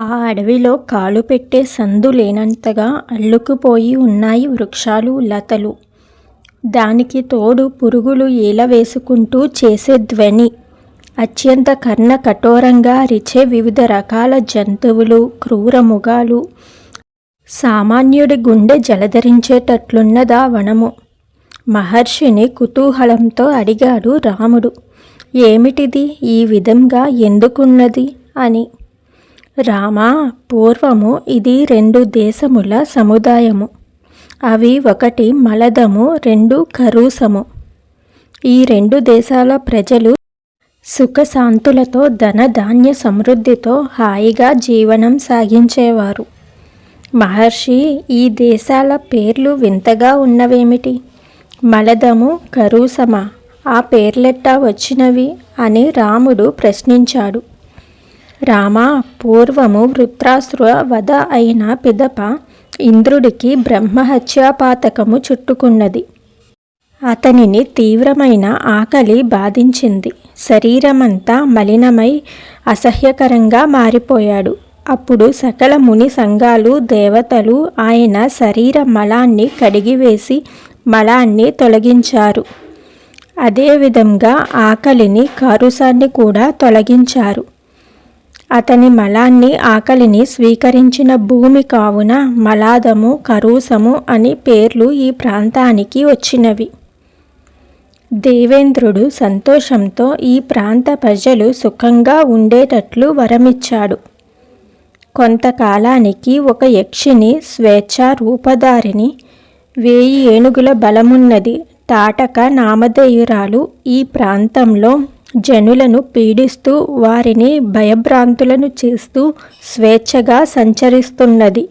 ఆ అడవిలో కాలు పెట్టే సందు లేనంతగా అల్లుకుపోయి ఉన్నాయి వృక్షాలు లతలు. దానికి తోడు పురుగులు ఈల వేసుకుంటూ చేసే ధ్వని. అత్యంత కర్ణ కఠోరంగా అరిచే వివిధ రకాల జంతువులు క్రూర ముగాలు. సామాన్యుడి గుండె జలధరించేటట్లున్నదా వనము. మహర్షిని కుతూహలంతో అడిగాడు రాముడు. ఏమిటిది? ఈ విధంగా ఎందుకున్నది? అని. రామా పూర్వము ఇది రెండు దేశముల సముదాయము. అవి ఒకటి మలదము రెండు కరూసము. ఈ రెండు దేశాల ప్రజలు సుఖశాంతులతో ధన ధాన్య సమృద్ధితో హాయిగా జీవనం సాగించేవారు. మహర్షి ఈ దేశాల పేర్లు వింతగా ఉన్నవేమిటి? మలదము కరూసమా? ఆ పేర్లెట్టా వచ్చినవి? అని రాముడు ప్రశ్నించాడు. రామా పూర్వము వృత్రాసుర వధ అయిన పిదప ఇంద్రుడికి బ్రహ్మహత్యాపాతకము చుట్టుకున్నది. అతనిని తీవ్రమైన ఆకలి బాధించింది. శరీరమంతా మలినమై అసహ్యకరంగా మారిపోయాడు. అప్పుడు సకల ముని సంఘాలు దేవతలు ఆయన శరీర మలాన్ని కడిగివేసి మలాన్ని తొలగించారు. అదేవిధంగా ఆకలిని కారుసాన్ని కూడా తొలగించారు. అతని మలాన్ని ఆకలిని స్వీకరించిన భూమి కావున మలాదము కరూసము అని పేర్లు ఈ ప్రాంతానికి వచ్చినవి. దేవేంద్రుడు సంతోషంతో ఈ ప్రాంత ప్రజలు సుఖంగా ఉండేటట్లు వరమిచ్చాడు. కొంతకాలానికి ఒక యక్షిని స్వేచ్ఛా రూపధారిని వేయి ఏనుగుల బలమున్నది తాటక నామధేయురాలు ఈ ప్రాంతంలో జనులను పీడిస్తూ వారిని భయభ్రాంతులను చేస్తూ స్వేచ్ఛగా సంచరిస్తున్నది.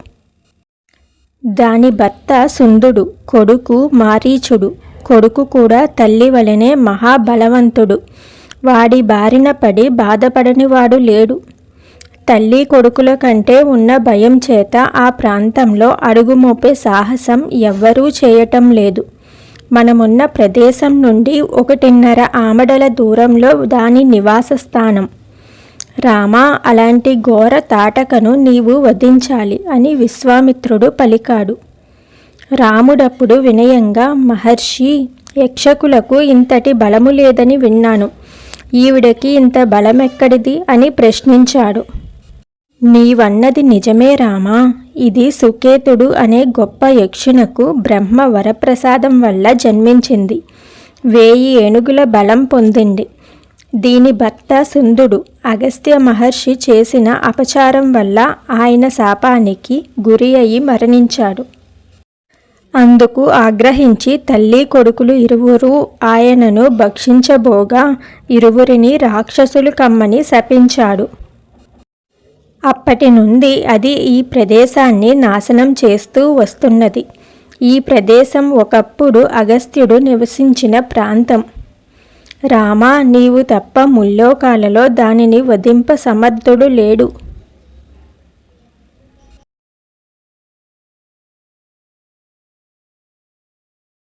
దాని భర్త సుందుడు కొడుకు మారీచుడు. కొడుకు కూడా తల్లి వలనే మహాబలవంతుడు. వాడి బారిన పడి బాధపడనివాడు లేడు. తల్లి కొడుకుల కంటే ఉన్న భయం చేత ఆ ప్రాంతంలో అడుగుమోపే సాహసం ఎవ్వరూ చేయటం లేదు. మనమున్న ప్రదేశం నుండి ఒకటిన్నర ఆమడల దూరంలో దాని నివాస స్థానం రామా అలాంటి ఘోర తాటకను నీవు వధించాలి అని విశ్వామిత్రుడు పలికాడు. రాముడప్పుడు వినయంగా మహర్షి యక్షకులకు ఇంతటి బలము లేదని విన్నాను. ఈవిడకి ఇంత బలమెక్కడిది? అని ప్రశ్నించాడు. నీవన్నది నిజమే రామా. ఇది సుకేతుడు అనే గొప్ప యక్షునకు బ్రహ్మ వరప్రసాదం వల్ల జన్మించింది. వేయి ఏనుగుల బలం పొందింది. దీని భర్త సుందుడు అగస్త్య మహర్షి చేసిన అపచారం వల్ల ఆయన శాపానికి గురి అయి మరణించాడు. అందుకు ఆగ్రహించి తల్లి కొడుకులు ఇరువురు ఆయనను భక్షించబోగా ఇరువురిని రాక్షసులు కమ్మని శపించాడు. అప్పటి నుండి అది ఈ ప్రదేశాన్ని నాశనం చేస్తూ వస్తున్నది. ఈ ప్రదేశం ఒకప్పుడు అగస్త్యుడు నివసించిన ప్రాంతం. రామా నీవు తప్ప ముల్లోకాలలో దానిని వధింప సమర్థుడు లేడు.